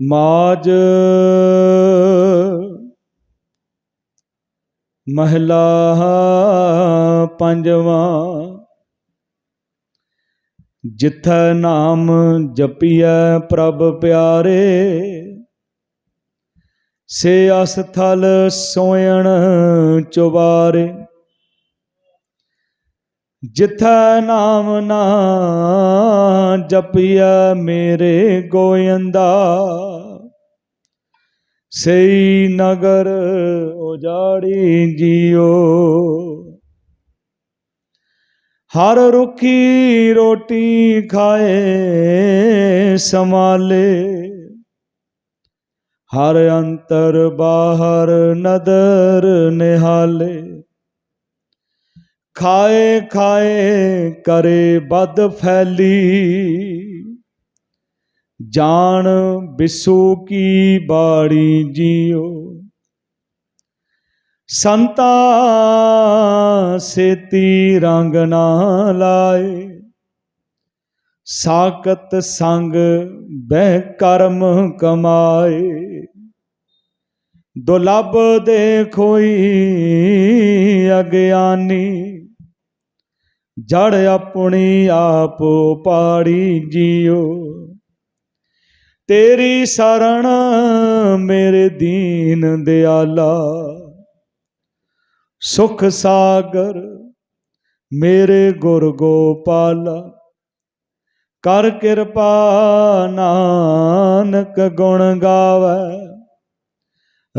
ਮਾਜ ਮਹਿਲਾ ਪੰਜਵਾਂ ਜਿੱਥੈ ਨਾਮ ਜਪੀਐ ਪ੍ਰਭ ਪਿਆਰੇ ਸੇ ਅਸਥਲ ਸੋਇਣ ਚੁਬਾਰੇ। ਜਿੱਥੈ ਨਾਮ ਨਾ ਜਪੀਐ ਮੇਰੇ ਗੋਇੰਦਾ। ਸਈ ਨਗਰ ਉਜਾੜੀ ਜੀਓ। ਹਰ ਰੁੱਖੀ ਰੋਟੀ ਖਾਏ ਸਮਾਲੇ ਹਰ ਅੰਤਰ ਬਾਹਰ ਨਦਰ ਨਿਹਾਲੇ। ਖਾਏ ਖਾਏ ਕਰੇ ਬਦ ਫੈਲੀ। ਜਾਣ ਬਿਸੂ ਕੀ ਬਾੜੀ ਜੀਓ। ਸੰਤਾ ਸੇਤੀ ਰੰਗ ਨਾ ਲਾਏ। ਸਾਕਤ ਸੰਗ ਬਹਿ ਕਰਮ ਕਮਾਏ। ਦੁਲਬ ਦੇ ਖੋਈ ਅਗਿਆਨੀ। ਜੜ ਆਪਣੀ ਆਪ ਪਾੜੀ ਜਿਉ ਤੇਰੀ ਸਰਣ ਮੇਰੇ ਦੀਨ ਦਿਆਲਾ। ਸੁਖ ਸਾਗਰ ਮੇਰੇ ਗੁਰ ਗੋਪਾਲਾ। ਕਰ ਕਿਰਪਾ ਨਾਨਕ ਗੁਣ ਗਾਵੇ।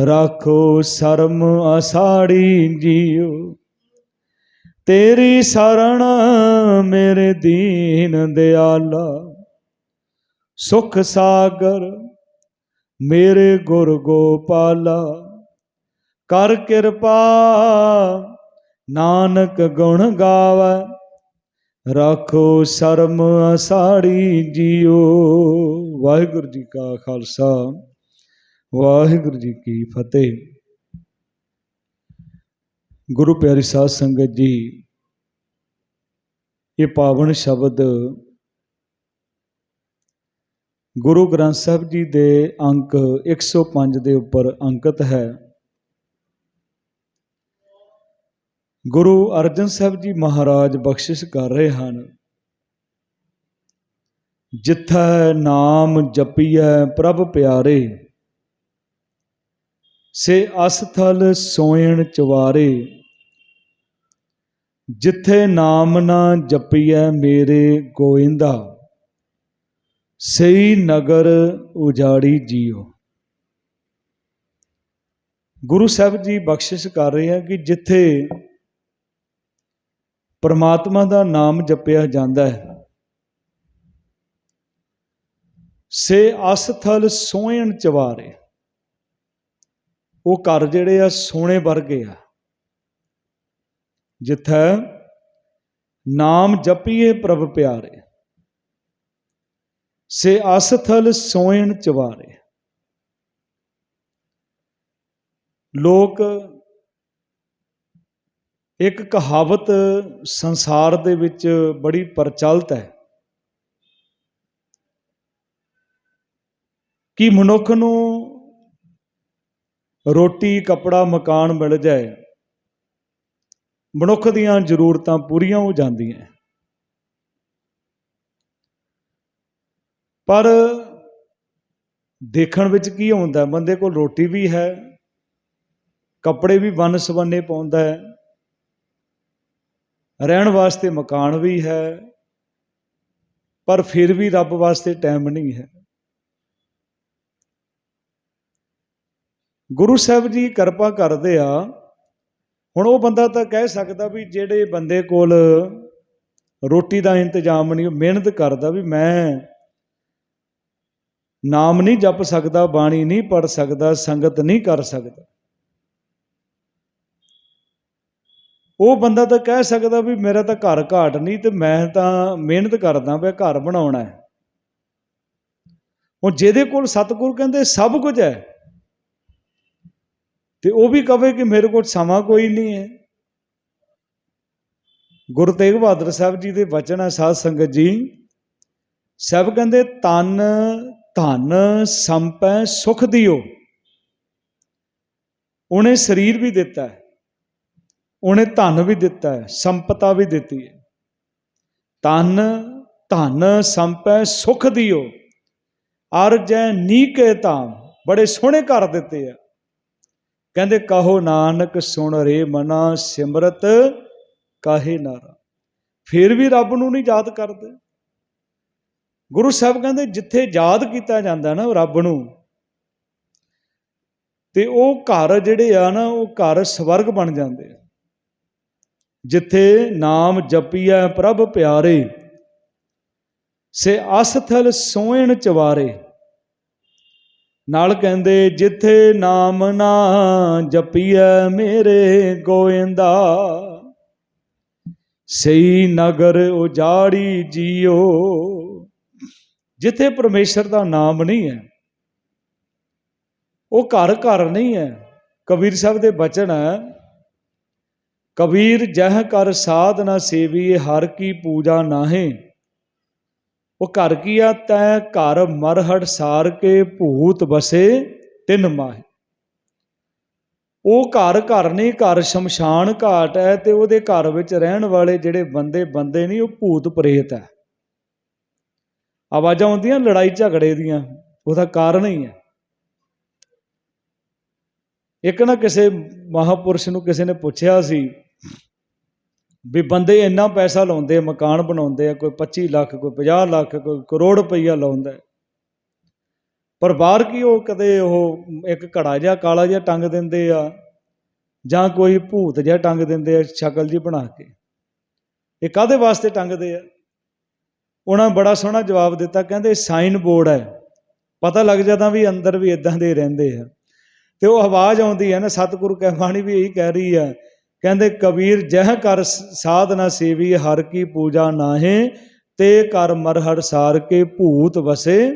ਰਾਖੋ ਸ਼ਰਮ ਅਸਾੜੀ ਜੀਉ ਤੇਰੀ ਸਰਣ ਮੇਰੇ ਦੀਨ ਦਿਆਲਾ। ਸੁਖ ਸਾਗਰ ਮੇਰੇ ਗੁਰ ਗੋਪਾਲਾ। ਕਰ ਕਿਰਪਾ, ਨਾਨਕ ਗੁਣ ਗਾਵੇ। ਰਾਖੋ ਸ਼ਰਮ ਅਸਾੜੀ ਜੀਓ। ਵਾਹਿਗੁਰੂ ਜੀ ਕਾ ਖਾਲਸਾ, ਵਾਹਿਗੁਰੂ ਜੀ ਕੀ ਫਤਿਹ। ਗੁਰੂ ਪਿਆਰੀ ਸਾਧ ਸੰਗਤ ਜੀ, ਇਹ ਪਾਵਨ ਸ਼ਬਦ ਗੁਰੂ ਗ੍ਰੰਥ ਸਾਹਿਬ ਜੀ ਦੇ ਅੰਕ 105 ਦੇ ਉੱਪਰ ਅੰਕਿਤ ਹੈ। ਗੁਰੂ ਅਰਜਨ ਸਾਹਿਬ ਜੀ ਮਹਾਰਾਜ ਬਖਸ਼ਿਸ਼ ਕਰ ਰਹੇ ਹਨ। ਜਿੱਥੈ ਨਾਮ ਜਪੀਐ ਪ੍ਰਭ ਪਿਆਰੇ, ਸੇ ਅਸਥਲ ਸੋਇਣ ਚਵਾਰੇ ਜਿੱਥੇ ਨਾਮ ਨਾ ਜਪੀਐ ਮੇਰੇ ਗੋਇੰਦਾ ਸਈ ਨਗਰ ਉਜਾੜੀ ਜੀਓ। ਗੁਰੂ ਸਾਹਿਬ ਜੀ ਬਖਸ਼ਿਸ਼ ਕਰ ਰਹੇ ਆ ਕਿ ਜਿੱਥੇ ਪਰਮਾਤਮਾ ਦਾ ਨਾਮ ਜਪਿਆ ਜਾਂਦਾ ਹੈ, ਸੇ ਅਸਥਲ ਸੋਹਣ ਚਵਾਰੇ ਉਹ ਘਰ ਜਿਹੜੇ ਆ ਸੋਨੇ ਵਰਗੇ ਆ। ਜਿੱਥੇ ਨਾਮ ਜਪੀਏ ਪ੍ਰਭ ਪਿਆਰੇ, ਸੇ ਅਸਥਲ ਸੋਇਣ ਚਵਾਰੇ ਲੋਕ ਇੱਕ ਕਹਾਵਤ ਸੰਸਾਰ ਦੇ ਵਿੱਚ ਬੜੀ ਪ੍ਰਚਲਿਤ ਹੈ ਕਿ ਮਨੁੱਖ ਨੂੰ ਰੋਟੀ, ਕੱਪੜਾ, ਮਕਾਨ ਮਿਲ ਜਾਏ। ਮਨੁੱਖ ਦੀਆਂ ਜ਼ਰੂਰਤਾਂ ਪੂਰੀਆਂ ਹੋ ਜਾਂਦੀਆਂ ਪਰ ਦੇਖਣ ਵਿੱਚ ਕੀ ਹੁੰਦਾ ਬੰਦੇ ਕੋਲ ਰੋਟੀ ਵੀ ਹੈ, ਕੱਪੜੇ ਵੀ ਵੰਨ ਸਵੰਨੇ ਪਾਉਂਦਾ ਹੈ, ਰਹਿਣ ਵਾਸਤੇ ਮਕਾਨ ਵੀ ਹੈ, ਪਰ ਫਿਰ ਵੀ ਰੱਬ ਵਾਸਤੇ ਟਾਈਮ ਨਹੀਂ ਹੈ। ਗੁਰੂ ਸਾਹਿਬ ਜੀ ਕਿਰਪਾ ਕਰਦੇ ਆ ਹੁਣ ਉਹ ਬੰਦਾ ਤਾਂ ਕਹਿ ਸਕਦਾ ਵੀ ਜਿਹੜੇ ਬੰਦੇ ਕੋਲ ਰੋਟੀ ਦਾ ਇੰਤਜ਼ਾਮ ਨਹੀਂ ਮਿਹਨਤ ਕਰਦਾ ਵੀ ਮੈਂ ਨਾਮ ਨਹੀਂ ਜਪ ਸਕਦਾ, ਬਾਣੀ ਨਹੀਂ ਪੜ ਸਕਦਾ, ਸੰਗਤ ਨਹੀਂ ਕਰ ਸਕਦਾ। ਉਹ ਬੰਦਾ ਤਾਂ ਕਹਿ ਸਕਦਾ ਵੀ ਮੇਰਾ ਤਾਂ ਘਰ ਘਾਟ ਨਹੀਂ ਤੇ ਮੈਂ ਤਾਂ ਮਿਹਨਤ ਕਰਦਾ ਪਿਆ, ਘਰ ਬਣਾਉਣਾ ਹੈ। ਉਹ ਜਿਹਦੇ ਕੋਲ ਸਤਿਗੁਰ ਕਹਿੰਦੇ ਸਭ ਕੁਝ ਹੈ ਤੇ ਉਹ ਵੀ ਕਵੇ ਕਿ ਮੇਰੇ ਕੋਲ ਸਮਾਂ ਕੋਈ ਨਹੀਂ ਹੈ। ਗੁਰੂ ਤੇਗ ਬਹਾਦਰ ਸਾਹਿਬ ਜੀ ਦੇ ਵਚਨ ਆ, ਸਾਧ ਸੰਗਤ ਜੀ, ਸਭ ਕਹਿੰਦੇ ਤਨ ਧਨ ਸੰਪੈ, ਸੁਖ ਦਿਓ। ਉਹਨੇ ਸਰੀਰ ਵੀ ਦਿੱਤਾ ਹੈ, ਉਹਨੇ ਧਨ ਵੀ ਦਿੱਤਾ ਹੈ, ਸੰਪਤਾ ਵੀ ਦਿੱਤੀ ਹੈ। ਧਨ ਧਨ ਸੰਪੈ, ਸੁਖ ਦਿਓ। ਅਰਜੈ ਨੀਕੇ ਧਾਮ, ਬੜੇ ਸੋਹਣੇ ਘਰ ਦਿੱਤੇ ਆ। ਕਹਿੰਦੇ, ਕਹੋ ਨਾਨਕ ਸੁਣ ਰੇ ਮਨਾ ਸਿਮਰਤ, ਕਾਹੇ ਨਾਰਾ ਫਿਰ ਵੀ ਰੱਬ ਨੂੰ ਨਹੀਂ ਯਾਦ ਕਰਦੇ। ਗੁਰੂ ਸਾਹਿਬ ਕਹਿੰਦੇ, ਜਿੱਥੇ ਯਾਦ ਕੀਤਾ ਜਾਂਦਾ ਨਾ ਰੱਬ ਨੂੰ, ਤੇ ਉਹ ਘਰ ਜਿਹੜੇ ਆ ਨਾ, ਉਹ ਘਰ ਸਵਰਗ ਬਣ ਜਾਂਦੇ ਆ। ਜਿੱਥੇ ਨਾਮ ਜਪੀਐ ਪ੍ਰਭ ਪਿਆਰੇ, ਸੇ ਅਸਥਲ ਸੋਇਣ ਚਵਾਰੇ ਨਾਲ ਕਹਿੰਦੇ, ਜਿੱਥੇ ਨਾਮ ਨਾ ਜਪੀਐ ਮੇਰੇ ਗੋਇੰਦਾ, ਸਹੀ ਨਗਰ ਉਜਾੜੀ ਜੀਓ। ਜਿੱਥੇ ਪਰਮੇਸ਼ਰ ਦਾ ਨਾਮ ਨਹੀਂ ਹੈ, ਉਹ ਘਰ ਘਰ ਨਹੀਂ ਹੈ। ਕਬੀਰ ਸਾਹਿਬ ਦੇ ਬਚਨ ਹੈ, ਕਬੀਰ ਜਹ ਕਰ ਸਾਧਨਾ ਸੇਵੀ ਹਰ ਕੀ ਪੂਜਾ ਨਾਹੇ। ਉਹ ਘਰ ਕੀ ਆ? ਤੈ ਘਰ ਮਰਹੜ ਸਾਰ ਕੇ ਭੂਤ ਬਸੇ ਤਿੰਨ ਮਾਹੇ। ਉਹ ਘਰ ਘਰ ਨਹੀਂ, ਘਰ ਸ਼ਮਸ਼ਾਨ ਘਾਟ ਹੈ ਤੇ ਉਹਦੇ ਘਰ ਵਿੱਚ ਰਹਿਣ ਵਾਲੇ ਜਿਹੜੇ ਬੰਦੇ ਬੰਦੇ ਨਹੀਂ, ਉਹ ਭੂਤ ਪ੍ਰੇਤ ਹੈ। ਆਵਾਜ਼ਾਂ ਆਉਂਦੀਆਂ, ਲੜਾਈ ਝਗੜੇ ਦੀਆਂ, ਉਹਦਾ ਕਾਰਨ ਹੀ ਹੈ। ਇੱਕ ਨਾ ਕਿਸੇ ਮਹਾਪੁਰਸ਼ ਨੂੰ ਕਿਸੇ ਨੇ ਪੁੱਛਿਆ ਸੀ ਵੀ ਬੰਦੇ ਇੰਨਾ ਪੈਸਾ ਲਾਉਂਦੇ ਆ, ਮਕਾਨ ਬਣਾਉਂਦੇ ਆ, ਕੋਈ 25 ਲੱਖ, ਕੋਈ 50 ਲੱਖ, ਕੋਈ ਕਰੋੜ ਰੁਪਈਆ ਲਾਉਂਦਾ ਪਰ ਬਾਹਰ ਕੀ ਉਹ ਕਦੇ ਉਹ ਇੱਕ ਘੜਾ ਜਿਹਾ, ਕਾਲਾ ਜਿਹਾ ਟੰਗ ਦਿੰਦੇ ਆ, ਜਾਂ ਕੋਈ ਭੂਤ ਜਿਹਾ ਟੰਗ ਦਿੰਦੇ ਆ ਸ਼ਕਲ ਜੀ ਬਣਾ ਕੇ। ਇਹ ਕਾਦੇ ਵਾਸਤੇ ਟੰਗਦੇ ਆ? ਉਹਨਾਂ ਬੜਾ ਸੋਹਣਾ ਜਵਾਬ ਦਿੱਤਾ, ਕਹਿੰਦੇ ਸਾਈਨ ਬੋਰਡ ਹੈ। ਪਤਾ ਲੱਗ ਜਾਂਦਾ ਵੀ ਅੰਦਰ ਵੀ ਇਦਾਂ ਦੇ ਰਹਿੰਦੇ ਆ। ਤੇ ਉਹ ਆਵਾਜ਼ ਆਉਂਦੀ ਹੈ ਨਾ, ਸਤਿਗੁਰੂ ਕਹਿ, ਬਾਣੀ ਵੀ ਇਹੀ ਕਹਿ ਰਹੀ ਹੈ ਕਹਿੰਦੇ, ਕਬੀਰ, ਜਹ ਕਰ ਸ- ਸਾਧਨਾ ਸੇਵੀ, ਹਰ ਕੀ ਪੂਜਾ ਨਾਹੇ, ਤੇ ਕਰ ਮਰਹੜ ਸਾਰ ਕੇ ਭੂਤ ਵਸੇ,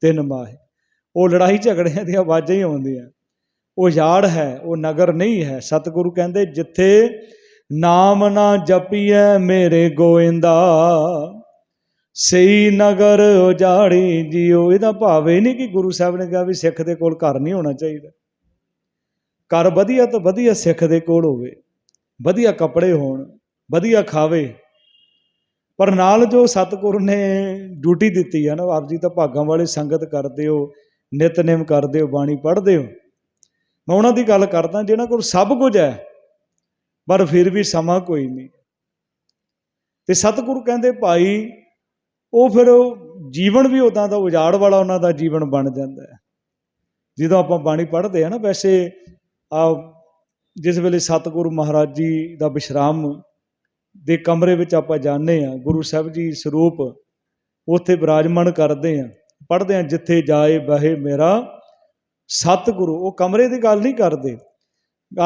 ਤਿੰਨ ਮਾਹੇ। ਉਹ ਲੜਾਈ ਝਗੜਿਆਂ ਦੀਆਂ ਆਵਾਜ਼ਾਂ ਹੀ ਆਉਂਦੀਆਂ। ਉਹ ਯਾੜ ਹੈ, ਉਹ ਨਗਰ ਨਹੀਂ ਹੈ। ਸਤਿਗੁਰੂ ਕਹਿੰਦੇ, ਜਿੱਥੇ ਨਾਮ ਨਾ ਜਪੀਐ ਮੇਰੇ ਗੋਇੰਦਾ, ਸਹੀ ਨਗਰ ਉਜਾੜੀ ਜਿਉ ਇਹਦਾ ਭਾਵ ਇਹ ਨਹੀਂ ਕਿ ਗੁਰੂ ਸਾਹਿਬ ਨੇ ਕਿਹਾ ਵੀ ਸਿੱਖ ਦੇ ਕੋਲ ਘਰ ਨਹੀਂ ਹੋਣਾ ਚਾਹੀਦਾ। ਘਰ ਵਧੀਆ ਤੋਂ ਵਧੀਆ ਸਿੱਖ ਦੇ ਕੋਲ ਹੋਵੇ। ਵਧੀਆ ਕੱਪੜੇ ਹੋਣ, ਵਧੀਆ ਖਾਵੇ। ਪਰ ਨਾਲ ਜੋ ਸਤਿਗੁਰੂ ਨੇ ਡਿਊਟੀ ਦਿੱਤੀ ਹੈ ਨਾ, ਆਪ ਜੀ ਤਾਂ ਭਾਗਾਂ ਵਾਲੇ ਸੰਗਤ ਕਰਦੇ ਹੋ, ਨਿਤਨੇਮ ਕਰਦੇ ਹੋ, ਬਾਣੀ ਪੜ੍ਹਦੇ ਹੋ। ਮੈਂ ਉਹਨਾਂ ਦੀ ਗੱਲ ਕਰਦਾ ਜਿਹਨਾਂ ਕੋਲ ਸਭ ਕੁਝ ਹੈ, ਪਰ ਫਿਰ ਵੀ ਸਮਾਂ ਕੋਈ ਨਹੀਂ। ਤੇ ਸਤਿਗੁਰੂ ਕਹਿੰਦੇ, ਭਾਈ, ਉਹ ਫਿਰ ਜੀਵਨ ਵੀ ਉਦਾਂ ਦਾ ਉਜਾੜ ਵਾਲਾ ਉਹਨਾਂ ਦਾ ਜੀਵਨ ਬਣ ਜਾਂਦਾ ਹੈ। ਜਦੋਂ ਆਪਾਂ ਬਾਣੀ ਪੜ੍ਹਦੇ ਆ ਨਾ, ਵੈਸੇ ਆ ਜਿਸ ਵੇਲੇ ਸਤਿਗੁਰੂ ਮਹਾਰਾਜ ਜੀ ਦਾ ਵਿਸ਼ਰਾਮ ਦੇ ਕਮਰੇ ਵਿੱਚ ਆਪਾਂ ਜਾਂਦੇ ਆ ਗੁਰੂ ਸਾਹਿਬ ਜੀ ਸਰੂਪ ਉੱਥੇ ਬਿਰਾਜਮਾਨ ਕਰਦੇ ਆ ਪੜ੍ਹਦੇ ਆ ਜਿੱਥੇ ਜਾਏ ਬਹੇ ਮੇਰਾ ਸਤਿਗੁਰੂ। ਉਹ ਕਮਰੇ ਦੀ ਗੱਲ ਨਹੀਂ ਕਰਦੇ।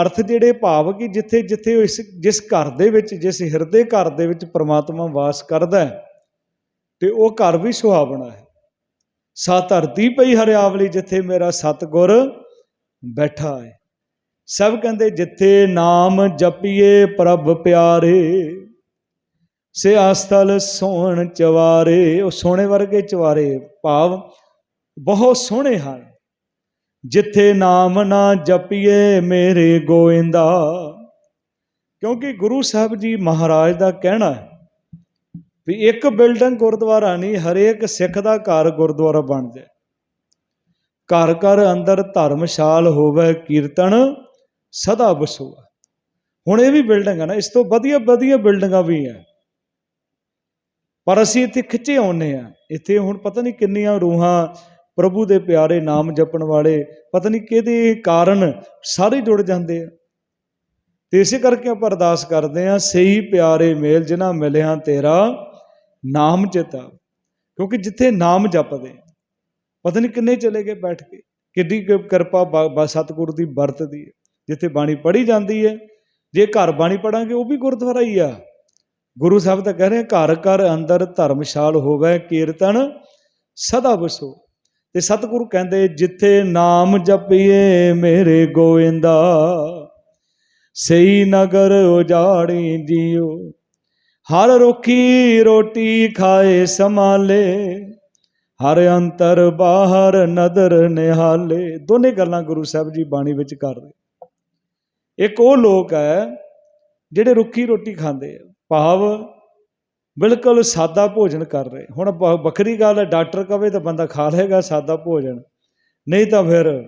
ਅਰਥ ਜਿਹੜੇ ਭਾਵ ਕਿ ਜਿੱਥੇ ਜਿੱਥੇ ਇਸ ਜਿਸ ਘਰ ਦੇ ਵਿੱਚ, ਜਿਸ ਹਿਰਦੇ ਘਰ ਦੇ ਵਿੱਚ ਪ੍ਰਮਾਤਮਾ ਵਾਸ ਕਰਦਾ ਹੈ, ਤੇ ਉਹ ਘਰ ਵੀ ਸੁਹਾਵਣਾ ਹੈ। ਸਾ ਧਰਤੀ ਪਈ ਹਰਿਆਵਲੀ ਜਿੱਥੇ ਮੇਰਾ ਸਤਿਗੁਰ ਬੈਠਾ ਹੈ। ਸਭ ਕਹਿੰਦੇ, ਜਿੱਥੇ ਨਾਮ ਜਪੀਏ ਪ੍ਰਭ ਪਿਆਰੇ ਸੇ ਆਸਤਲ ਸੋਹਣ ਚਵਾਰੇ। ਉਹ ਸੋਹਣੇ ਵਰਗੇ ਚਵਾਰੇ ਭਾਵ ਬਹੁਤ ਸੋਹਣੇ ਹਨ। ਜਿੱਥੇ ਨਾਮ ਨਾ ਜਪੀਏ ਮੇਰੇ ਗੋਇੰਦਾ। ਕਿਉਂਕਿ ਗੁਰੂ ਸਾਹਿਬ ਜੀ ਮਹਾਰਾਜ ਦਾ ਕਹਿਣਾ ਹੈ ਵੀ ਇੱਕ ਬਿਲਡਿੰਗ ਗੁਰਦੁਆਰਾ ਨਹੀਂ, ਹਰੇਕ ਸਿੱਖ ਦਾ ਘਰ ਗੁਰਦੁਆਰਾ ਬਣ ਜਾਏ। ਘਰ ਘਰ ਅੰਦਰ ਧਰਮਸ਼ਾਲ ਹੋਵੇ, ਕੀਰਤਨ ਸਦਾ ਵਸੂਆ ਹੁਣ ਇਹ ਵੀ ਬਿਲਡਿੰਗ ਹੈ ਨਾ, ਇਸ ਤੋਂ ਵਧੀਆ ਵਧੀਆ ਬਿਲਡਿੰਗਾਂ ਵੀ ਹੈ ਪਰ ਅਸੀਂ ਇੱਥੇ ਖਿੱਚੇ ਆਉਨੇ ਆ। ਇੱਥੇ ਹੁਣ ਪਤਾ ਨਹੀਂ ਕਿੰਨੀਆਂ ਰੂਹਾਂ ਪ੍ਰਭੂ ਦੇ ਪਿਆਰੇ ਨਾਮ ਜਪਣ ਵਾਲੇ, ਪਤਾ ਨਹੀਂ ਕਿਹਦੇ ਕਾਰਨ ਸਾਰੇ ਜੁੜ ਜਾਂਦੇ ਆ। ਤੇ ਇਸੇ ਕਰਕੇ ਆਪਾਂ ਅਰਦਾਸ ਕਰਦੇ ਆ, ਸਹੀ ਪਿਆਰੇ ਮੇਲ ਜਿਨ੍ਹਾਂ ਮਿਲਿਆ ਤੇਰਾ ਨਾਮ ਚਿਤਾ। ਕਿਉਂਕਿ ਜਿੱਥੇ ਨਾਮ ਜਪਦੇ, ਪਤਾ ਨਹੀਂ ਕਿੰਨੇ ਚਲੇ ਗਏ ਬੈਠ ਕੇ ਕਿੱਡੀ ਕਿਰਪਾ ਬਾ- ਸਤਿਗੁਰੂ ਦੀ ਵਰਤਦੀ ਹੈ ਜਿੱਥੇ ਬਾਣੀ ਪੜ੍ਹੀ ਜਾਂਦੀ ਹੈ, ਜੇ ਘਰ ਬਾਣੀ ਪੜਾਂਗੇ ਉਹ ਵੀ ਗੁਰਦੁਆਰਾ ਹੀ ਆ। ਗੁਰੂ ਸਾਹਿਬ ਤਾਂ ਕਹਿ ਰਹੇ ਘਰ ਘਰ ਅੰਦਰ ਧਰਮਸ਼ਾਲ ਹੋਵੇ, ਕੀਰਤਨ ਸਦਾ ਵਸੋ। ਤੇ ਸਤਿਗੁਰੂ ਕਹਿੰਦੇ, ਜਿੱਥੇ ਨਾਮ ਜਪੀਏ ਮੇਰੇ ਗੋਇੰਦਾ, ਸਹੀ ਨਗਰ ਉਜਾੜੀ ਜਿਉ ਹਰ ਰੁਖੀ ਰੋਟੀ ਖਾਏ ਸਮਾਲੇ ਹਰ ਅੰਤਰ ਬਾਹਰ ਨਦਰ ਨਿਹਾਲੇ। ਦੋਨੇ ਗੱਲਾਂ ਗੁਰੂ ਸਾਹਿਬ ਜੀ ਬਾਣੀ ਵਿੱਚ ਕਰ ਰਹੇ ਇੱਕ ਉਹ ਲੋਕ ਹੈ ਜਿਹੜੇ ਰੁੱਖੀ ਰੋਟੀ ਖਾਂਦੇ ਆ, ਭਾਵ ਬਿਲਕੁਲ ਸਾਦਾ ਭੋਜਨ ਕਰ ਰਹੇ। ਹੁਣ ਬ- ਵੱਖਰੀ ਗੱਲ ਹੈ, ਡਾਕਟਰ ਕਵੇ ਤਾਂ ਬੰਦਾ ਖਾ ਲਏਗਾ ਸਾਦਾ ਭੋਜਨ, ਨਹੀਂ ਤਾਂ ਫਿਰ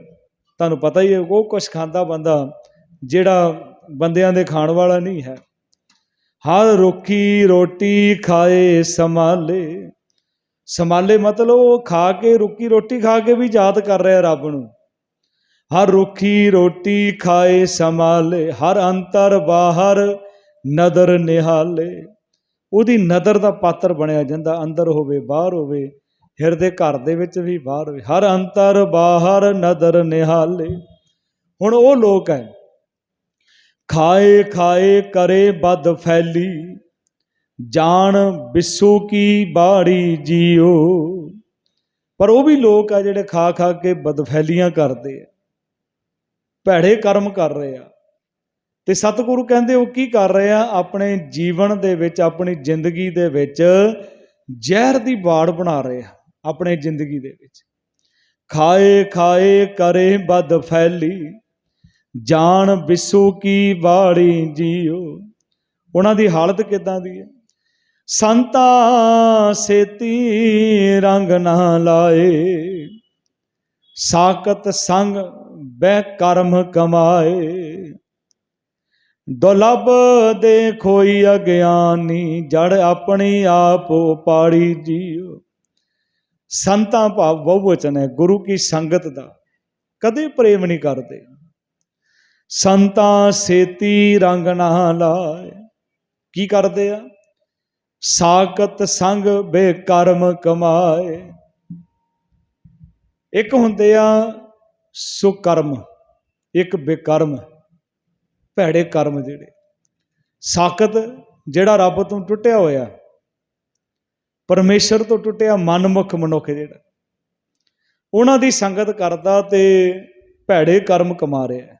ਤੁਹਾਨੂੰ ਪਤਾ ਹੀ ਹੈ, ਉਹ ਕੁਝ ਖਾਂਦਾ ਬੰਦਾ ਜਿਹੜਾ ਬੰਦਿਆਂ ਦੇ ਖਾਣ ਵਾਲਾ ਨਹੀਂ ਹੈ। ਹਰ ਰੁੱਖੀ ਰੋਟੀ ਖਾਏ ਸੰਭਾਲੇ। ਸੰਭਾਲੇ ਮਤਲਬ ਉਹ ਖਾ ਕੇ ਰੁੱਕੀ ਰੋਟੀ ਖਾ ਕੇ ਵੀ ਯਾਦ ਕਰ ਰਿਹਾ ਰੱਬ ਨੂੰ। ਹਰ ਰੁੱਖੀ ਰੋਟੀ ਖਾਏ ਸੰਭਾਲੇ, ਹਰ ਅੰਤਰ ਬਾਹਰ ਨਦਰ ਨਿਹਾਲੇ। ਉਹਦੀ ਨਦਰ ਦਾ ਪਾਤਰ ਬਣਿਆ ਜਾਂਦਾ, ਅੰਦਰ ਹੋਵੇ, ਬਾਹਰ ਹੋਵੇ, ਹਿਰਦੇ ਘਰ ਦੇ ਵਿੱਚ ਵੀ ਬਾਹਰ ਹੋਵੇ। ਹਰ ਅੰਤਰ ਬਾਹਰ ਨਦਰ ਨਿਹਾਲੇ। ਹੁਣ ਉਹ ਲੋਕ ਹੈ, ਖਾਏ ਖਾਏ ਕਰੇ ਬਦ ਫੈਲੀ, ਜਾਣ ਬਿਸੂ ਕੀ ਬਾੜੀ ਜੀਓ। ਪਰ ਉਹ ਵੀ ਲੋਕ ਆ ਜਿਹੜੇ ਖਾ ਖਾ ਕੇ ਬਦਫੈਲੀਆਂ ਕਰਦੇ ਆ। ਭੈੜੇ ਕਰਮ ਕਰ ਰਹੇ ਆ। ਤੇ ਸਤਿਗੁਰੂ ਕਹਿੰਦੇ ਉਹ ਕੀ ਕਰ ਰਹੇ ਆ? ਆਪਣੇ ਜੀਵਨ ਦੇ ਵਿੱਚ, ਆਪਣੀ ਜ਼ਿੰਦਗੀ ਦੇ ਵਿੱਚ ਜ਼ਹਿਰ ਦੀ ਬਾੜ ਬਣਾ ਰਹੇ ਆ, ਆਪਣੇ ਜ਼ਿੰਦਗੀ ਦੇ ਵਿੱਚ। ਖਾਏ ਖਾਏ, ਕਰੇ ਬਦ ਫੈਲੀ ਜਾਣ ਬਿੱਸੂ ਕੀ ਬਾੜੀ ਜੀਓ। ਉਹਨਾਂ ਦੀ ਹਾਲਤ ਕਿਦਾਂ ਦੀ ਹੈ ਸੰਤਾ ਸੇਤੀ ਰੰਗ ਨਾ ਲਾਏ ਸਾਕਤ ਸੰਗ ਬੈ ਕਰਮ ਕਮਾਏ। ਦੁਲਬ ਦੇ ਖੋਈ ਅਗਿਆਨੀ, ਜੜ ਆਪਣੀ ਆਪ ਪਾੜੀ ਜੀਓ। ਸੰਤਾਂ ਭਾਵ ਬਹੁਵਚਨ ਹੈ, ਗੁਰੂ ਕੀ ਸੰਗਤ ਦਾ ਕਦੇ ਪ੍ਰੇਮ ਨਹੀਂ ਕਰਦੇ। ਸੰਤਾਂ ਸੇਤੀ ਰੰਗ ਨਾ ਲਾਏ। ਕੀ ਕਰਦੇ ਆ? ਸਾਕਤ ਸੰਗ ਬੇਕਰਮ ਕਮਾਏ। ਇੱਕ ਹੁੰਦੇ ਆ ਸੁਕਰਮ, ਇੱਕ ਬੇਕਰਮ, ਭੈੜੇ ਕਰਮ ਜਿਹੜੇ। ਸਾਕਤ ਜਿਹੜਾ ਰੱਬ ਤੋਂ ਟੁੱਟਿਆ ਹੋਇਆ, ਪਰਮੇਸ਼ਰ ਤੋਂ ਟੁੱਟਿਆ ਮਨਮੁਖ ਮਨੁੱਖ ਜਿਹੜਾ, ਉਹਨਾਂ ਦੀ ਸੰਗਤ ਕਰਦਾ ਤੇ ਭੈੜੇ ਕਰਮ ਕਮਾ ਰਿਹਾ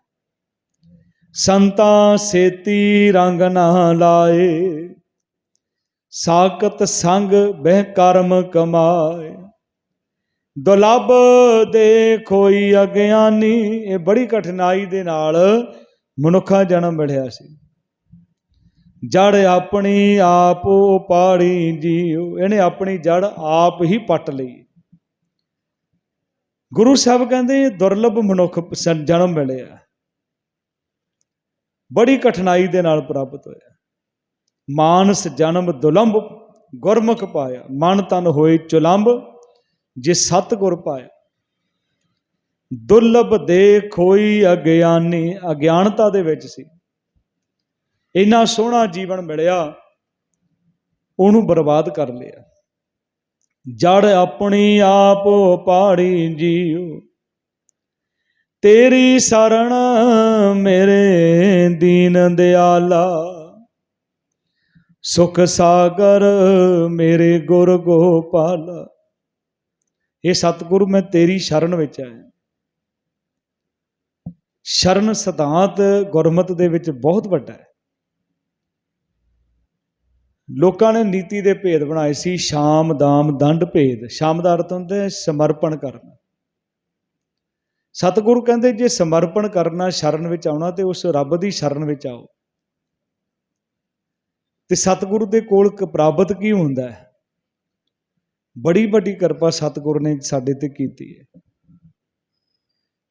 ਸੰਤਾਂ ਸੇਤੀ ਰੰਗ ਨਾ ਲਾਏ ਸਾਕਤ ਸੰਗ ਬਹਿ ਕਰਮ ਕਮਾਏ। ਦੁਲਬ ਦੇ ਕੋਈ ਅਗਿਆਨੀ, ਇਹ ਬੜੀ ਕਠਿਨਾਈ ਦੇ ਨਾਲ ਮਨੁੱਖਾ ਜਨਮ ਮਿਲਿਆ ਸੀ। ਜੜ ਆਪਣੀ ਆਪ ਪਾੜੀ ਜੀਉ, ਇਹਨੇ ਆਪਣੀ ਜੜ ਆਪ ਹੀ ਪੱਟ ਲਈ। ਗੁਰੂ ਸਾਹਿਬ ਕਹਿੰਦੇ ਇਹ ਦੁਰਲਭ ਮਨੁੱਖ ਜਨਮ ਮਿਲਿਆ। ਬੜੀ ਕਠਿਨਾਈ ਦੇ ਨਾਲ ਪ੍ਰਾਪਤ ਹੋਇਆ। ਮਾਨਸ ਜਨਮ ਦੁਲੰਭ ਗੁਰਮੁਖ ਪਾਇਆ, ਮਨ ਤਨ ਹੋਏ ਚੁਲੰਭ ਜੇ ਸਤਗੁਰ ਪਾਇਆ ਦੁਰਲਭ ਦੇ ਖੋਈ ਅਗਿਆਨੀ, ਅਗਿਆਨਤਾ ਦੇ ਵਿੱਚ ਸੀ। ਇੰਨਾ ਸੋਹਣਾ ਜੀਵਨ ਮਿਲਿਆ, ਉਹਨੂੰ ਬਰਬਾਦ ਕਰ ਲਿਆ। ਜੜ ਆਪਣੀ ਆਪ ਪਾੜੀ ਜੀਉ। ਤੇਰੀ ਸਰਣ ਮੇਰੇ ਦੀਨ ਦਿਆਲਾ। ਸੁਖ ਸਾਗਰ ਮੇਰੇ ਗੁਰ ਗੋਪਾਲ। ਇਹ ਸਤਿਗੁਰੂ, ਮੈਂ ਤੇਰੀ ਸ਼ਰਨ ਵਿੱਚ ਆਇਆ। ਸ਼ਰਨ ਸਿਧਾਂਤ ਗੁਰਮਤ ਦੇ ਵਿੱਚ ਬਹੁਤ ਵੱਡਾ ਹੈ। ਲੋਕਾਂ ਨੇ ਨੀਤੀ ਦੇ ਭੇਦ ਬਣਾਏ ਸੀ, ਸ਼ਾਮ, ਦਾਮ, ਦੰਡ ਭੇਦ। ਸ਼ਾਮ ਦਾ ਅਰਥ ਹੁੰਦਾ ਹੈ ਸਮਰਪਣ ਕਰਨਾ। ਸਤਿਗੁਰੂ ਕਹਿੰਦੇ, ਜੇ ਸਮਰਪਣ ਕਰਨਾ ਸ਼ਰਨ ਵਿੱਚ ਆਉਣਾ, ਤੇ ਉਸ ਰੱਬ ਦੀ ਸ਼ਰਨ ਵਿੱਚ ਆਓ। ਤੇ ਸਤਿਗੁਰੂ ਦੇ ਕੋਲ ਕ- ਪ੍ਰਾਪਤ ਕੀ ਹੁੰਦਾ ਹੈ? ਬੜੀ ਵੱਡੀ ਕਿਰਪਾ ਸਤਿਗੁਰ ਨੇ ਸਾਡੇ ਤੇ ਕੀਤੀ ਹੈ।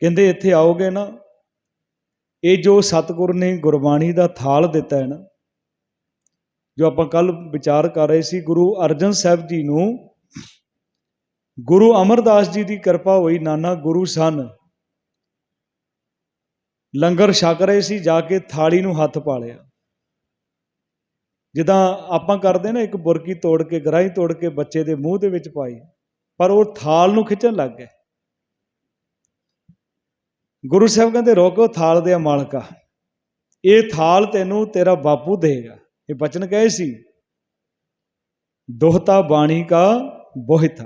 ਕਹਿੰਦੇ ਇੱਥੇ ਆਓਗੇ ਨਾ, ਇਹ ਜੋ ਸਤਿਗੁਰ ਨੇ ਗੁਰਬਾਣੀ ਦਾ ਥਾਲ ਦਿੱਤਾ ਹੈ ਨਾ, ਜੋ ਆਪਾਂ ਕੱਲ ਵਿਚਾਰ ਕਰ ਰਹੇ ਸੀ, ਗੁਰੂ ਅਰਜਨ ਸਾਹਿਬ ਜੀ ਨੂੰ, ਗੁਰੂ ਅਮਰਦਾਸ ਜੀ ਦੀ ਕਿਰਪਾ ਹੋਈ, ਨਾਨਾ ਗੁਰੂ ਸਨ। ਲੰਗਰ ਛਕ ਰਹੇ ਸੀ, ਜਾ ਕੇ ਥਾਲੀ ਨੂੰ ਹੱਥ ਪਾ ਲਿਆ। ਜਿੱਦਾਂ ਆਪਾਂ ਕਰਦੇ ਨਾ ਇੱਕ ਬੁਰਕੀ ਤੋੜ ਕੇ ਗਰਾਈ ਤੋੜ ਕੇ ਬੱਚੇ ਦੇ ਮੂੰਹ ਦੇ ਵਿੱਚ ਪਾਈ ਪਰ ਉਹ ਥਾਲ ਨੂੰ ਖਿੱਚਣ ਲੱਗ ਗਏ। ਗੁਰੂ ਸਾਹਿਬ ਕਹਿੰਦੇ ਰੋਕੋ ਥਾਲ ਦੇ ਮਾਲਕਾ। ਇਹ ਥਾਲ ਤੈਨੂੰ ਤੇਰਾ ਬਾਪੂ ਦੇਗਾ। ਇਹ ਬਚਨ ਕਹੇ ਸੀ ਦੋਹਤਾ ਬਾਣੀ ਕਾ ਬੋਹਿਤਾ।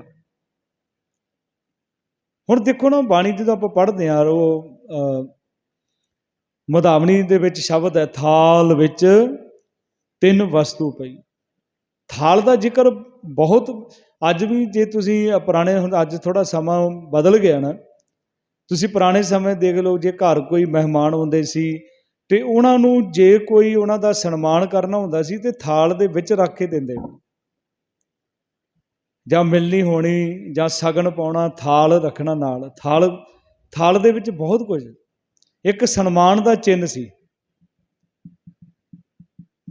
ਹੁਣ ਦੇਖੋ ਨਾ ਬਾਣੀ ਜਦੋਂ ਆਪਾਂ ਪੜ੍ਹਦੇ ਆ ਉਹ ਅਹ, ਮੁਦਾਵਣੀ ਦੇ ਵਿੱਚ ਸ਼ਬਦ ਹੈ ਥਾਲ ਵਿੱਚ ਤਿੰਨ ਵਸਤੂ ਪਈ। ਥਾਲ ਦਾ ਜ਼ਿਕਰ ਬਹੁਤ, ਅੱਜ ਵੀ ਜੇ ਤੁਸੀਂ ਪੁਰਾਣੇ ਹੁਣ ਅੱਜ ਥੋੜਾ ਸਮਾਂ ਬਦਲ ਗਿਆ ਨਾ, ਤੁਸੀਂ ਪੁਰਾਣੇ ਸਮੇਂ ਦੇਖ ਲਓ, ਜੇ ਘਰ ਕੋਈ ਮਹਿਮਾਨ ਆਉਂਦੇ ਸੀ ਤੇ ਉਹਨਾਂ ਨੂੰ ਜੇ ਕੋਈ ਉਹਨਾਂ ਦਾ ਸਨਮਾਨ ਕਰਨਾ ਹੁੰਦਾ ਸੀ ਤੇ ਥਾਲ ਦੇ ਵਿੱਚ ਰੱਖ ਕੇ ਦਿੰਦੇ ਜਾਂ ਮਿਲਣੀ ਹੋਣੀ, ਜਾਂ ਸ਼ਗਨ ਪਾਉਣਾ, ਥਾਲ ਰੱਖਣਾ ਨਾਲ। ਥਾਲ ਥਾਲ ਦੇ ਵਿੱਚ ਬਹੁਤ ਕੁਝ। ਇੱਕ ਸਨਮਾਨ ਦਾ ਚਿੰਨ੍ਹ ਸੀ।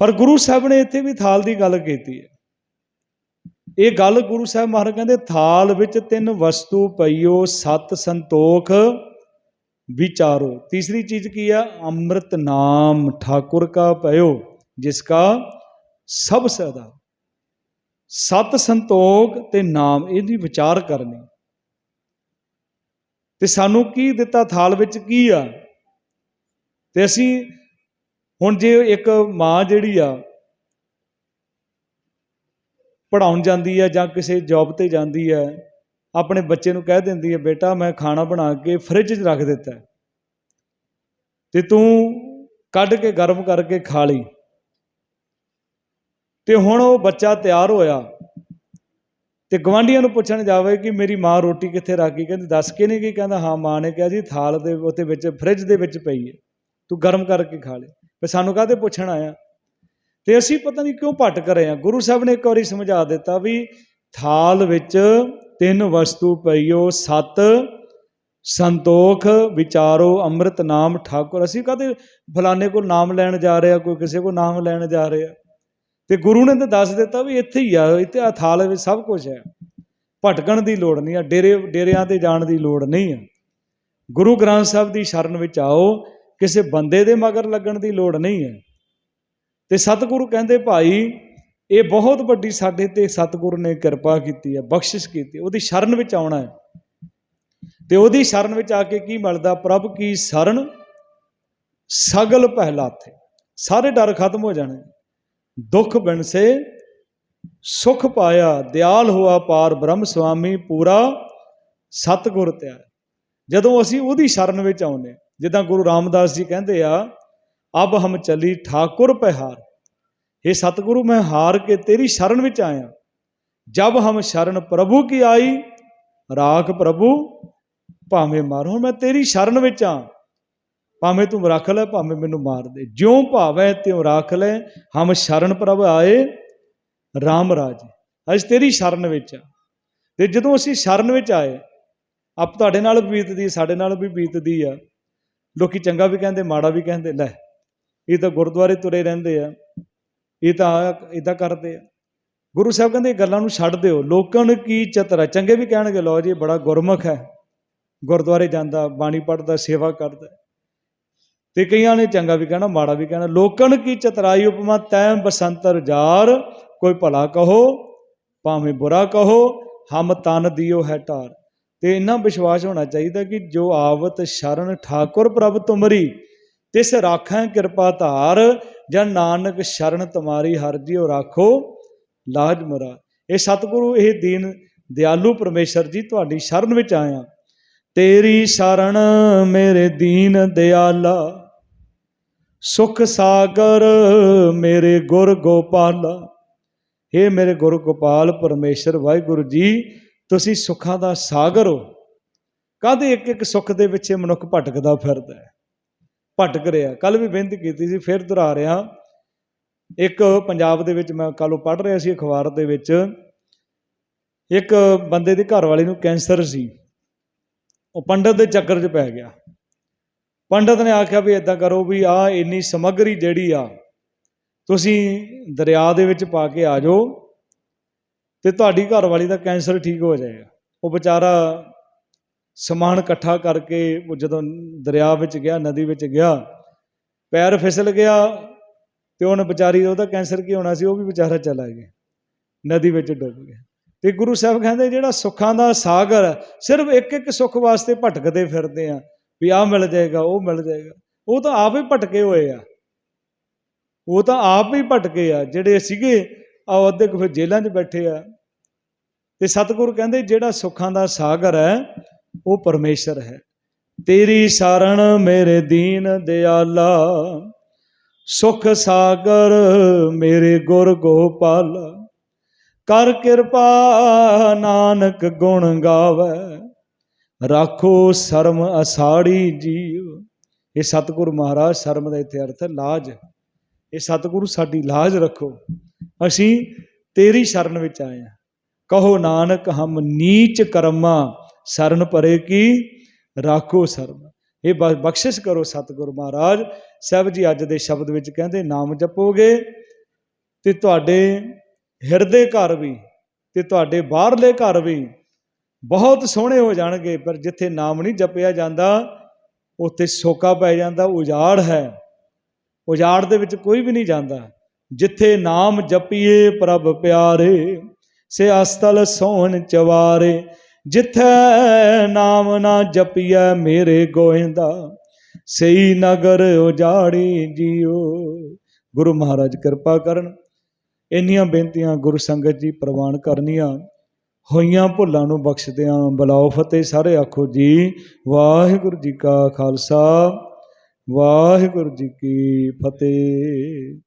ਪਰ ਗੁਰੂ ਸਾਹਿਬ ਨੇ ਇੱਥੇ ਵੀ ਥਾਲ ਦੀ ਗੱਲ ਕੀਤੀ ਹੈ। ਇਹ ਗੱਲ ਗੁਰੂ ਸਾਹਿਬ ਮਹਾਰਾਜ ਕਹਿੰਦੇ, ਥਾਲ ਵਿੱਚ ਤਿੰਨ ਵਸਤੂ ਪਈਓ, ਸਤ ਸੰਤੋਖ ਵਿਚਾਰੋ। ਤੀਸਰੀ ਚੀਜ਼ ਕੀ ਆ? ਅੰਮ੍ਰਿਤ ਨਾਮ ਠਾਕੁਰ ਕਾ ਪਇਓ, ਜਿਸ ਕਾ ਸਭ ਸਦਾ। ਸਤ ਸੰਤੋਖ ਤੇ ਨਾਮ, ਇਹਦੀ ਵਿਚਾਰ ਕਰਨੀ। ਤੇ ਸਾਨੂੰ ਕੀ ਦਿੱਤਾ? ਥਾਲ ਵਿੱਚ ਕੀ ਆ? ਤੇ ਅਸੀਂ ਹੁਣ ਜੇ ਇੱਕ ਮਾਂ ਜਿਹੜੀ ਆ ਪੜਾਉਣ ਜਾਂਦੀ ਹੈ ਜਾਂ ਕਿਸੇ ਜੌਬ ਤੇ ਜਾਂਦੀ ਹੈ ਆਪਣੇ ਬੱਚੇ ਨੂੰ ਕਹਿ ਦਿੰਦੀ ਹੈ ਬੇਟਾ, ਮੈਂ ਖਾਣਾ ਬਣਾ ਕੇ ਫ੍ਰਿਜ 'ਚ ਰੱਖ ਦਿੱਤਾ ਤੇ ਤੂੰ ਕੱਢ ਕੇ ਗਰਮ ਕਰਕੇ ਖਾ ਲਈ। ਤੇ ਹੁਣ ਉਹ ਬੱਚਾ ਤਿਆਰ ਹੋਇਆ ਤੇ ਗਵਾਂਢੀਆਂ ਨੂੰ ਪੁੱਛਣ ਜਾਵੇ ਕਿ ਮੇਰੀ ਮਾਂ ਰੋਟੀ ਕਿੱਥੇ ਰੱਖ? ਗਈ ਕਹਿੰਦੀ, ਦੱਸ ਕੇ ਨਹੀਂ ਗਈ? ਕਹਿੰਦਾ, ਹਾਂ, ਮਾਂ ਨੇ ਕਿਹਾ ਜੀ, ਥਾਲ ਦੇ ਉੱਤੇ ਵਿੱਚ ਫ੍ਰਿਜ ਦੇ ਵਿੱਚ ਪਈ ਹੈ। ਤੂੰ ਗਰਮ ਕਰਕੇ ਖਾ ਲੈ। ਵੀ ਸਾਨੂੰ ਕਾਹਦੇ ਪੁੱਛਣ ਆਇਆ? ਤੇ ਅਸੀਂ ਪਤਾ ਨਹੀਂ ਕਿਉਂ ਭਟਕ ਰਹੇ ਹਾਂ। ਗੁਰੂ ਸਾਹਿਬ ਨੇ ਇੱਕ ਵਾਰੀ ਸਮਝਾ ਦਿੱਤਾ ਵੀ ਥਾਲ ਵਿੱਚ ਤਿੰਨ ਵਸਤੂ ਪਈਓ, ਸਤ ਸੰਤੋਖ, ਵਿਚਾਰੋ ਅੰਮ੍ਰਿਤ ਨਾਮ ਠਾਕੁਰ। ਅਸੀਂ ਕਹਦੇ ਫਲਾਣੇ ਕੋਲ ਨਾਮ ਲੈਣ ਜਾ ਰਿਹਾ ਕੋਈ ਕਿਸੇ ਕੋਲ ਨਾਮ ਲੈਣ ਜਾ ਰਿਹਾ ਤੇ ਗੁਰੂ ਨੇ ਤਾਂ ਦੱਸ ਦਿੱਤਾ ਵੀ ਇੱਥੇ ਹੀ ਆ, ਇੱਥੇ ਆ ਥਾਲ ਵਿੱਚ ਸਭ ਕੁਝ ਹੈ। ਭਟਕਣ ਦੀ ਲੋੜ ਨਹੀਂ ਆ, ਡੇਰੇ, ਡੇਰਿਆਂ ਤੇ ਜਾਣ ਦੀ ਲੋੜ ਨਹੀਂ ਆ। ਗੁਰੂ ਗ੍ਰੰਥ ਸਾਹਿਬ ਦੀ ਸ਼ਰਨ ਵਿੱਚ ਆਓ। ਕਿਸੇ ਬੰਦੇ ਦੇ ਮਗਰ ਲੱਗਣ ਦੀ ਲੋੜ ਨਹੀਂ ਹੈ। ਤੇ ਸਤਿਗੁਰੂ ਕਹਿੰਦੇ ਭਾਈ ਇਹ ਬਹੁਤ ਵੱਡੀ ਸਾਡੇ ਤੇ ਸਤਿਗੁਰੂ ਨੇ ਕਿਰਪਾ ਕੀਤੀ ਹੈ ਬਖਸ਼ਿਸ਼ ਕੀਤੀ ਉਹਦੀ ਸ਼ਰਨ ਵਿੱਚ ਆਉਣਾ ਹੈ। ਤੇ ਉਹਦੀ ਸ਼ਰਨ ਵਿੱਚ ਆ ਕੇ ਕੀ ਮਿਲਦਾ? ਪ੍ਰਭ ਕੀ ਸ਼ਰਨ? ਸਗਲ ਪਹਿਲਾਥੇ। ਸਾਰੇ ਡਰ ਖਤਮ ਹੋ ਜਾਣੇ। ਦੁੱਖ ਬਿਨਸੇ ਸੁਖ ਪਾਇਆ ਦਿਆਲ ਹੋਆ ਪਾਰ ਬ੍ਰਹਮ ਸੁਆਮੀ ਪੂਰਾ ਸਤਿਗੁਰ ਧਿਆਇਆ ਜਦੋਂ ਅਸੀਂ ਉਹਦੀ ਸ਼ਰਨ ਵਿੱਚ ਆਉਂਦੇ ਹਾਂ, ਜਿੱਦਾਂ ਗੁਰੂ ਰਾਮਦਾਸ ਜੀ ਕਹਿੰਦੇ ਆ, ਅਬ ਹਮ ਚਲੀ ਠਾਕੁਰ ਪਹਿਹਾਰ हे ਸਤਿਗੁਰੂ, ਮੈਂ ਹਾਰ ਕੇ ਤੇਰੀ ਸ਼ਰਨ ਵਿੱਚ ਆਇਆ। ਜਬ ਹਮ ਸ਼ਰਨ ਪ੍ਰਭੂ ਕੀ ਆਈ, ਰਾਖ ਪ੍ਰਭੂ, ਭਾਵੇਂ ਮਾਰ। ਹੁਣ ਮੈਂ ਤੇਰੀ ਸ਼ਰਨ ਵਿੱਚ ਆ। ਭਾਵੇਂ ਤੂੰ ਰੱਖ ਲੈ, ਭਾਵੇਂ ਮੈਨੂੰ ਮਾਰ ਦੇ। ਜਿਉਂ ਭਾਵੇਂ ਤਿਉਂ ਰੱਖ ਲੈ, ਹਮ ਸ਼ਰਨ ਪ੍ਰਭ ਆਏ RAM ਰਾਜ। ਅਸੀਂ ਤੇਰੀ ਸ਼ਰਨ ਵਿੱਚ ਆ। ਤੇ ਜਦੋਂ ਅਸੀਂ ਸ਼ਰਨ ਵਿੱਚ ਆਏ ਆਪ ਤੁਹਾਡੇ ਨਾਲ ਬੀਤਦੀ, ਸਾਡੇ ਨਾਲ ਵੀ ਬੀਤਦੀ ਆ। ਲੋਕੀ ਚੰਗਾ ਵੀ ਕਹਿੰਦੇ, ਮਾੜਾ ਵੀ ਕਹਿੰਦੇ, ਲੈ, ਇਹ ਤਾਂ ਗੁਰਦੁਆਰੇ ਤੁਰੇ ਰਹਿੰਦੇ ਆ, ਇਹ ਤਾਂ ਇਦਾਂ ਕਰਦੇ ਆ। ਗੁਰੂ ਸਾਹਿਬ ਕਹਿੰਦੇ ਇਹ ਗੱਲਾਂ ਨੂੰ ਛੱਡ ਦਿਓ, ਲੋਕਾਂ ਨੂੰ ਕੀ ਚਤਰਾ ਚੰਗੇ ਵੀ ਕਹਿਣਗੇ, ਲਓ ਜੀ ਬੜਾ ਗੁਰਮੁਖ ਹੈ। ਗੁਰਦੁਆਰੇ ਜਾਂਦਾ, ਬਾਣੀ ਪੜ੍ਹਦਾ, ਸੇਵਾ ਕਰਦਾ। ਤੇ ਕਈਆਂ ਨੇ ਚੰਗਾ ਵੀ ਕਹਿਣਾ, ਮਾੜਾ ਵੀ ਕਹਿਣਾ, ਲੋਕਾਂ ਨੂੰ ਕੀ ਚਤਰਾਈ ਉਪਮਾ, ਤੈ ਬਸੰਤਰ ਜਾਰ, ਕੋਈ ਭਲਾ ਕਹੋ, ਭਾਵੇਂ ਬੁਰਾ ਕਹੋ, ਹਮ ਤਨ ਦਿਓ ਹੈ ਟਾਰ। ਤੇ ਇੰਨਾ ਵਿਸ਼ਵਾਸ ਹੋਣਾ ਚਾਹੀਦਾ ਕਿ ਜੋ ਆਵਤ ਸ਼ਰਨ ਠਾਕੁਰ ਪ੍ਰਭ ਤੁਮਰੀ, ਤਿਸ ਰਾਖਾਂ ਕਿਰਪਾ ਧਾਰ ਜਨ ਨਾਨਕ ਸ਼ਰਨ ਤੁਮਾਰੀ ਹਰ ਜੀਓ ਰਾਖੋ, ਲਾਜ ਮਰਾ। ਇਹ ਸਤਿਗੁਰੂ ਇਹ ਦੀਨ ਦਿਆਲੂ ਪਰਮੇਸ਼ਰ ਜੀ ਤੁਹਾਡੀ ਸ਼ਰਨ ਵਿੱਚ ਆਇਆ ਤੇਰੀ ਸ਼ਰਨ ਮੇਰੇ ਦੀਨ ਦਿਆਲਾ, ਸੁਖ ਸਾਗਰ ਮੇਰੇ ਗੁਰ ਗੋਪਾਲਾ। हे ਮੇਰੇ ਗੁਰੂ ਗੋਪਾਲ ਪਰਮੇਸ਼ਰ ਵਾਹਿਗੁਰੂ ਜੀ ਤੁਸੀਂ ਸੁੱਖਾਂ ਦਾ ਸਾਗਰ ਹੋ। ਕਾਹਦੇ ਇੱਕ ਇੱਕ ਸੁੱਖ ਦੇ ਵਿੱਚ ਇਹ ਮਨੁੱਖ ਭਟਕਦਾ ਫਿਰਦਾ ਹੈ? ਭਟਕ ਰਿਹਾ। ਕੱਲ ਵੀ ਬੇਨਤੀ ਕੀਤੀ ਸੀ, ਫਿਰ ਦੁਹਰਾ ਰਿਹਾ। ਇੱਕ ਪੰਜਾਬ ਦੇ ਵਿੱਚ ਮੈਂ ਕੱਲ ਪੜ੍ਹ ਰਿਹਾ ਸੀ, ਅਖਬਾਰ ਦੇ ਵਿੱਚ। ਇੱਕ ਬੰਦੇ ਦੇ ਘਰ ਵਾਲੇ ਨੂੰ ਕੈਂਸਰ ਸੀ। ਉਹ ਪੰਡਤ ਦੇ ਚੱਕਰ 'ਚ ਪੈ ਗਿਆ। ਪੰਡਤ ਨੇ ਆਖਿਆ ਵੀ ਇਦਾਂ ਕਰੋ ਵੀ ਆ ਇੰਨੀ ਸਮੱਗਰੀ ਜਿਹੜੀ ਆ, ਤੁਸੀਂ ਦਰਿਆ ਦੇ ਵਿੱਚ ਪਾ ਕੇ ਆ ਜਾਓ। ਤੇ ਤੁਹਾਡੀ ਘਰ ਵਾਲੀ ਦਾ ਕੈਂਸਰ ਠੀਕ ਹੋ ਜਾਏਗਾ। ਉਹ ਵਿਚਾਰਾ ਸਮਾਨ ਇਕੱਠਾ ਕਰਕੇ ਉਹ ਜਦੋਂ ਦਰਿਆ ਵਿੱਚ ਗਿਆ ਨਦੀ ਵਿੱਚ ਗਿਆ ਪੈਰ ਫਿਸਲ ਗਿਆ ਤੇ ਉਹਨੇ ਵਿਚਾਰੀ ਉਹਦਾ ਕੈਂਸਰ ਕੀ ਹੋਣਾ ਸੀ ਉਹ ਵੀ ਵਿਚਾਰਾ ਚਲਾ ਗਿਆ ਨਦੀ ਵਿੱਚ ਡੁੱਬ ਗਿਆ। ਤੇ ਗੁਰੂ ਸਾਹਿਬ ਕਹਿੰਦੇ ਜਿਹੜਾ ਸੁੱਖਾਂ ਦਾ ਸਾਗਰ ਹੈ, ਸਿਰਫ ਇੱਕ ਇੱਕ ਸੁੱਖ ਵਾਸਤੇ ਭਟਕਦੇ ਫਿਰਦੇ ਆ ਵੀ ਆਹ ਮਿਲ ਜਾਏਗਾ ਉਹ ਮਿਲ ਜਾਏਗਾ। ਉਹ ਤਾਂ ਆਪ ਹੀ ਭਟਕੇ ਹੋਏ ਆ। ਉਹ ਤਾਂ ਆਪ ਹੀ ਭਟਕੇ ਆ ਜਿਹੜੇ ਸੀਗੇ ਆ ਅੱਧੇ ਕੁ ਫਿਰ ਜੇਲ੍ਹਾਂ 'ਚ ਬੈਠੇ ਆ। ਤੇ ਸਤਿਗੁਰੂ ਕਹਿੰਦੇ, ਜਿਹੜਾ ਸੁੱਖਾਂ ਦਾ ਸਾਗਰ ਹੈ, ਉਹ ਪਰਮੇਸ਼ਰ ਹੈ। ਤੇਰੀ ਸ਼ਰਨ ਮੇਰੇ ਦੀਨ ਦਿਆਲਾ, ਸੁਖ ਸਾਗਰ ਮੇਰੇ ਗੁਰ ਗੋਪਾਲ। ਕਰ ਕਿਰਪਾ ਨਾਨਕ ਗੁਣ ਗਾਵੇ, ਰਾਖੋ ਸ਼ਰਮ ਅਸਾੜੀ ਜੀਵ। ਇਹ ਸਤਿਗੁਰ ਮਹਾਰਾਜ, ਸ਼ਰਮ ਦਾ ਇੱਥੇ ਅਰਥ ਹੈ, ਲਾਜ। ਇਹ ਸਤਿਗੁਰੂ ਸਾਡੀ ਲਾਜ ਰੱਖੋ। ਅਸੀਂ ਤੇਰੀ ਸ਼ਰਨ ਵਿੱਚ ਆਏ ਹਾਂ। ਕਹੋ ਨਾਨਕ, ਹਮ ਨੀਚ ਕਰਮਾ, ਸ਼ਰਨ ਪਰੇ ਕੀ? ਰਾਖੋ ਸ਼ਰਮ ਇਹ ਬ- ਬਖਸ਼ਿਸ਼ ਕਰੋ ਸਤਿਗੁਰ ਮਹਾਰਾਜ। ਸਾਹਿਬ ਜੀ ਅੱਜ ਦੇ ਸ਼ਬਦ ਵਿੱਚ ਕਹਿੰਦੇ, ਨਾਮ ਜਪੋਗੇ ਤੇ ਤੁਹਾਡੇ ਹਿਰਦੇ ਘਰ ਵੀ ਤੇ ਤੁਹਾਡੇ ਬਾਹਰਲੇ ਘਰ ਵੀ ਬਹੁਤ ਸੋਹਣੇ ਹੋ ਜਾਣਗੇ, ਪਰ ਜਿੱਥੇ ਨਾਮ ਨਹੀਂ ਜਪਿਆ ਜਾਂਦਾ, ਉੱਥੇ ਸੋਕਾ ਪੈ ਜਾਂਦਾ, ਉਜਾੜ ਹੈ। ਉਜਾੜ ਦੇ ਵਿੱਚ ਕੋਈ ਵੀ ਨਹੀਂ ਜਾਂਦਾ। ਜਿੱਥੇ ਨਾਮ ਜਪੀਏ ਪ੍ਰਭ ਪਿਆਰੇ, ਸਿਆਸਤਲ ਅਸਤਲ ਸੋਹਣ ਚਵਾਰੇ, ਜਿੱਥੇ ਨਾਮ ਨਾ ਜਪੀਐ ਮੇਰੇ ਗੋਇੰਦਾ, ਸਈ ਨਗਰ ਉਜਾੜੀ ਜੀਓ। ਗੁਰੂ ਮਹਾਰਾਜ ਕਿਰਪਾ ਕਰਨ। ਇੰਨੀਆਂ ਬੇਨਤੀਆਂ ਗੁਰੂ ਸੰਗਤ ਜੀ ਪ੍ਰਵਾਨ ਕਰਨੀਆਂ। ਹੋਈਆਂ ਭੁੱਲਾਂ ਨੂੰ ਬਖਸ਼ਦਿਆਂ ਬਲਾਓ ਫਤਿਹ, ਸਾਰੇ ਆਖੋ ਜੀ, ਵਾਹਿਗੁਰੂ ਜੀ ਕਾ ਖਾਲਸਾ, ਵਾਹਿਗੁਰੂ ਜੀ ਕੀ ਫਤਿਹ।